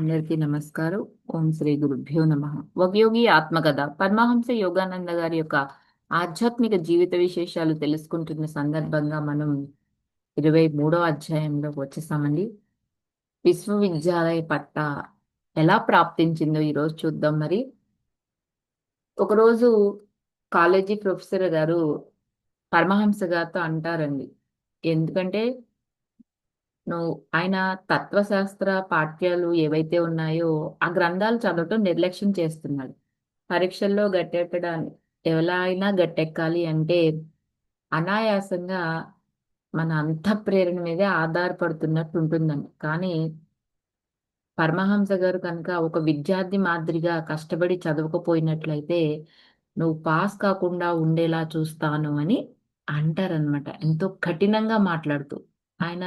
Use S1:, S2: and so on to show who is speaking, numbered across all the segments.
S1: అందరికీ నమస్కారం. ఓం శ్రీ గురుభ్యో నమ. వగయోగి ఆత్మకథ. పరమహంస యోగానంద గారి యొక్క ఆధ్యాత్మిక జీవిత విశేషాలు తెలుసుకుంటున్న సందర్భంగా మనం ఇరవై మూడో అధ్యాయంలో వచ్చేసామండి. విశ్వవిద్యాలయ పట్ట ఎలా ప్రాప్తించిందో ఈరోజు చూద్దాం మరి. ఒకరోజు కాలేజీ ప్రొఫెసర్ గారు పరమహంస గారితో అంటారండి. ఎందుకంటే నువ్వు ఆయన తత్వశాస్త్ర పాఠ్యాలు ఏవైతే ఉన్నాయో ఆ గ్రంథాలు చదవటం నిర్లక్ష్యం చేస్తున్నాడు. పరీక్షల్లో గట్టెట్టడానికి ఎలా అయినా గట్టెక్కాలి అంటే అనాయాసంగా మన అంత ప్రేరణ మీదే ఆధారపడుతున్నట్టు ఉంటుందండి. కానీ పరమహంస గారు కనుక ఒక విద్యార్థి మాదిరిగా కష్టపడి చదవకపోయినట్లయితే నువ్వు పాస్ కాకుండా ఉండేలా చూస్తాను అని అంటారనమాట ఎంతో కఠినంగా మాట్లాడుతూ. ఆయన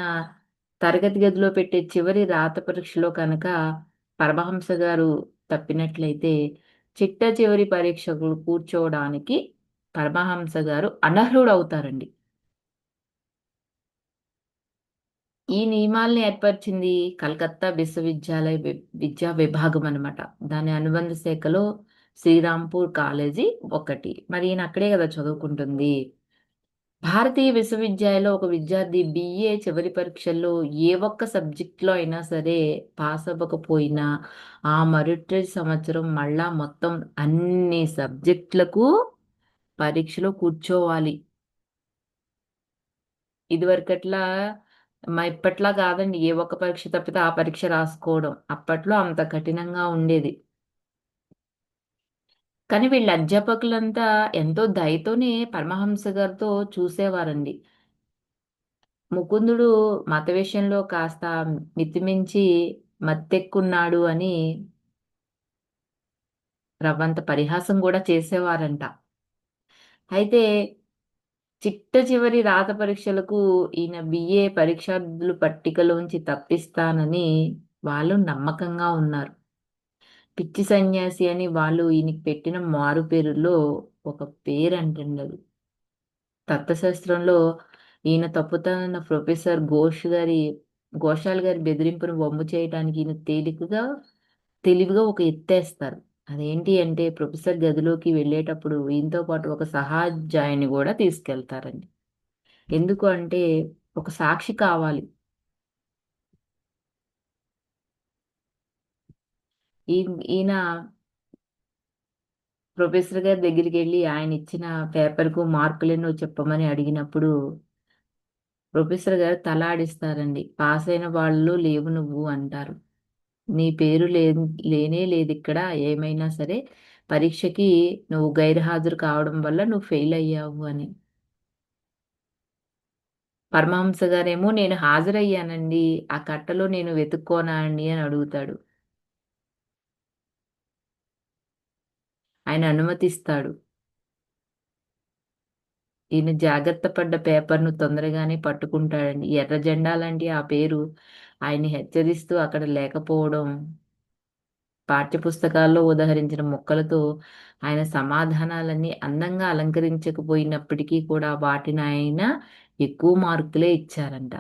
S1: తరగతి గదిలో పెట్టే చివరి రాత పరీక్షలో కనుక పరమహంస గారు తప్పినట్లయితే చిట్ట చివరి పరీక్షకులు కూర్చోవడానికి పరమహంస గారు అనర్హుడవుతారండి ఈ నియమాల్ని ఏర్పరిచింది కలకత్తా విశ్వవిద్యాలయ విద్యా విభాగం అనమాట దాని అనుబంధ శాఖలో శ్రీరాంపూర్ కాలేజీ ఒకటి. మరి ఈయన అక్కడే కదా చదువుకుంటుంది. భారతీయ విశ్వవిద్యాలయంలో ఒక విద్యార్థి బిఏ చివరి పరీక్షల్లో ఏ ఒక్క సబ్జెక్ట్లో అయినా సరే పాస్ అవ్వకపోయినా ఆ మరుటి సంవత్సరం మళ్ళా మొత్తం అన్ని సబ్జెక్టులకు పరీక్షలో కూర్చోవాలి. ఇదివరకట్లా మా ఇప్పట్లా కాదండి ఏ ఒక్క పరీక్ష తప్పితే ఆ పరీక్ష రాసుకోవడం. అప్పట్లో అంత కఠినంగా ఉండేది. కానీ వీళ్ళ అధ్యాపకులంతా ఎంతో దయతోనే పరమహంస గారితో చూసేవారండి. ముకుందుడు మత విషయంలో కాస్త మితిమించి మత్తెక్కున్నాడు అని రవ్వంత పరిహాసం కూడా చేసేవారంట. అయితే చిట్ట చివరి రాత పరీక్షలకు ఈయన బిఏ పరీక్షార్థులు పట్టికలోంచి తప్పిస్తానని వాళ్ళు నమ్మకంగా ఉన్నారు. పిచ్చి సన్యాసి అని వాళ్ళు ఈయనకి పెట్టిన మారు పేరుల్లో ఒక పేరు అంటుండదు తత్వశాస్త్రంలో ఈయన తప్పుతానన్న ప్రొఫెసర్ ఘోష్ గారి ఘోషాల్ గారి బెదిరింపును వమ్ము చేయడానికి ఈయన తేలికగా తెలివిగా ఒక ఎత్తేస్తారు. అదేంటి అంటే ప్రొఫెసర్ గదిలోకి వెళ్ళేటప్పుడు ఈయనతో పాటు ఒక సహాధ్యాయుని కూడా తీసుకెళ్తారండి. ఎందుకు అంటే ఒక సాక్షి కావాలి. ఈ ఈయన ప్రొఫెసర్ గారి దగ్గరికి వెళ్ళి ఆయన ఇచ్చిన పేపర్కు మార్కులేనో చెప్పమని అడిగినప్పుడు ప్రొఫెసర్ గారు తలాడిస్తారండి. పాస్ అయిన వాళ్ళు లేవు నువ్వు అంటారు. నీ పేరు లే లేనే లేదు ఇక్కడ ఏమైనా సరే పరీక్షకి నువ్వు గైర్హాజరు కావడం వల్ల నువ్వు ఫెయిల్ అయ్యావు అని. పరమహంస గారేమో నేను హాజరయ్యానండి ఆ కట్టలో నేను వెతుక్కోనా అండి అని అడుగుతాడు. ఆయన అనుమతిస్తాడు. ఈయన జాగ్రత్త పడ్డ పేపర్ను తొందరగానే పట్టుకుంటాడండి. ఎర్ర జెండా లాంటి ఆ పేరు ఆయన్ని హెచ్చరిస్తూ అక్కడ లేకపోవడం పాఠ్యపుస్తకాల్లో ఉదహరించిన మొక్కలతో ఆయన సమాధానాలన్నీ అందంగా అలంకరించకపోయినప్పటికీ కూడా వాటిని ఆయన ఎక్కువ మార్కులే ఇచ్చారంట.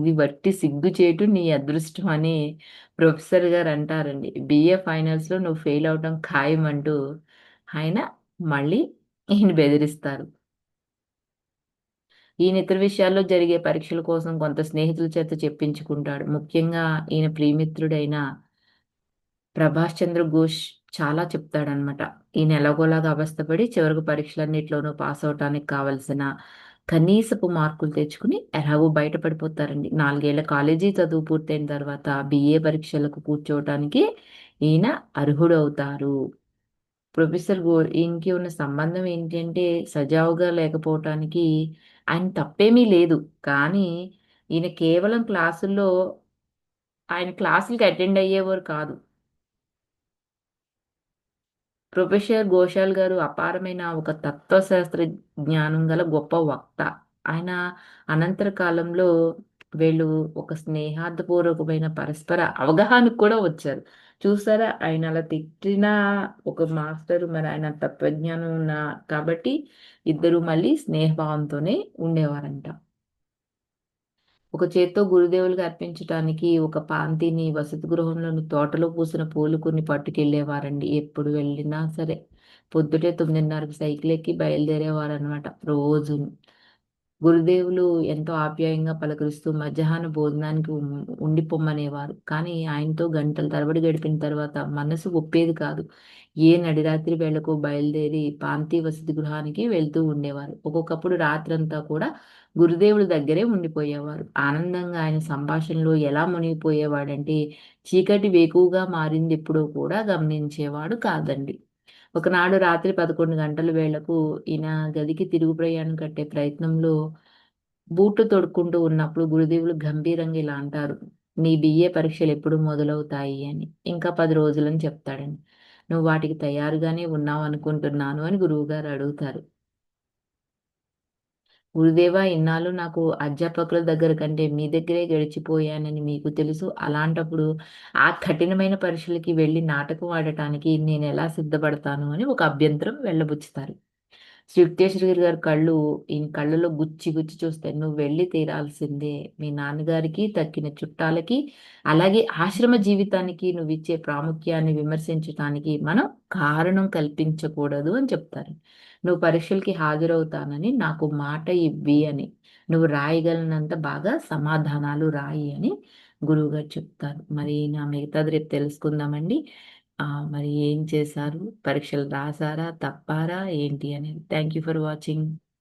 S1: ఇది బట్టి సిగ్గుచేటు నీ అదృష్టం అని ప్రొఫెసర్ గారు అంటారండి బిఏ ఫైనల్స్లో నువ్వు ఫెయిల్ అవటం ఖాయం అంటూ ఆయన మళ్ళీ ఈయన బెదిరిస్తారు. ఈయన ఇతర విషయాల్లో జరిగే పరీక్షల కోసం కొంత స్నేహితుల చేత చెప్పించుకుంటాడు. ముఖ్యంగా ఈయన ప్రియమిత్రుడైన ప్రభాష్ చంద్ర ఘోష్ చాలా చెప్తాడనమాట ఈయన ఎలాగోలాగా అవస్థపడి చివరికి పరీక్షలన్నింటిలోనూ పాస్ అవటానికి కావలసిన కనీసపు మార్కులు తెచ్చుకుని ఎలాగో బయటపడిపోతారండి. నాలుగేళ్ళ కాలేజీ చదువు పూర్తయిన తర్వాత బిఏ పరీక్షలకు కూర్చోవటానికి ఈయన అర్హుడు అవుతారు ప్రొఫెసర్ గో ఈయనకి ఉన్న సంబంధం ఏంటంటే సజావుగా లేకపోవటానికి ఆయన తప్పేమీ లేదు. కానీ ఈయన కేవలం క్లాసుల్లో ఆయన క్లాసులకి అటెండ్ అయ్యేవారు కాదు. ప్రొఫెసర్ ఘోషాల్ గారు అపారమైన ఒక తత్వశాస్త్ర జ్ఞానం గల గొప్ప వక్త. ఆయన అనంతర కాలంలో వీళ్ళు ఒక స్నేహార్థపూర్వకమైన పరస్పర అవగాహనకు కూడా వచ్చారు. చూసారా? ఆయన అలా తిట్టిన ఒక మాస్టర్ మరి ఆయన తత్వజ్ఞానం ఉన్న కాబట్టి ఇద్దరు మళ్ళీ స్నేహభావంతోనే ఉండేవారంట. ఒక చేత్తో గురుదేవులకు అర్పించటానికి ఒక పాంతిని వసతి గృహంలోని తోటలో పూసిన పూలు కొన్ని పట్టుకెళ్ళేవారండి. ఎప్పుడు వెళ్ళినా సరే. పొద్దుటే తొమ్మిదిన్నరకు సైకిల్ ఎక్కి బయలుదేరేవారు అనమాట రోజు. గురుదేవులు ఎంతో ఆప్యాయంగా పలకరిస్తూ మధ్యాహ్న భోజనానికి ఉండిపోమ్మనేవారు. కానీ ఆయనతో గంటల తరబడి గడిపిన తర్వాత మనసు ఒప్పేది కాదు. ఏ నడిరాత్రి వేళకు బయలుదేరి పాంతి వసతి గృహానికి వెళ్తూ ఉండేవారు. ఒక్కొక్కప్పుడు రాత్రంతా కూడా గురుదేవుడి దగ్గరే ఉండిపోయేవారు. ఆనందంగా ఆయన సంభాషణలో ఎలా మునిగిపోయేవాడంటే చీకటి వేకువగా మారింది ఎప్పుడో కూడా గమనించేవాడు కాదండి. ఒకనాడు రాత్రి పదకొండు గంటల వేళకు ఈయన గదికి తిరుగు ప్రయాణం కట్టే ప్రయత్నంలో బూట్లు తొడుక్కుంటూ ఉన్నప్పుడు గురుదేవులు గంభీరంగా ఇలా అంటారు నీ బిఏ పరీక్షలు ఎప్పుడు మొదలవుతాయి? అని. ఇంకా పది రోజులని చెప్తాడండి నువ్వు వాటికి తయారుగానే ఉన్నావు అనుకుంటున్నాను అని గురువుగారు అడుగుతారు. గురుదేవా ఇన్నాళ్ళు నాకు అధ్యాపకుల దగ్గర కంటే మీ దగ్గరే గడిచిపోయానని మీకు తెలుసు. అలాంటప్పుడు ఆ కఠినమైన పరీక్షలకి వెళ్ళి నాటకం ఆడటానికి నేను ఎలా సిద్ధపడతాను అని ఒక అభ్యంతరం వెళ్ళబుచ్చుతారు. శ్రీక్తేశ్వరి గారి కళ్ళు ఈయన కళ్ళలో గుచ్చి గుచ్చి చూస్తే నువ్వు వెళ్ళి తీరాల్సిందే. మీ నాన్నగారికి తక్కిన చుట్టాలకి అలాగే ఆశ్రమ జీవితానికి నువ్వు ఇచ్చే ప్రాముఖ్యాన్ని విమర్శించటానికి మనం కారణం కల్పించకూడదు అని చెప్తారు. నువ్వు పరీక్షలకి హాజరవుతానని నాకు మాట ఇవ్వి అని నువ్వు రాయగలనంత బాగా సమాధానాలు రాయి అని గురువుగారు చెప్తారు. మరి నా మిగతాది రేపు తెలుసుకుందామండి. మరి ఏం చేశారు? పరీక్షలు రాసారా? తప్పారా? ఏంటి అనేది. Thank you for watching.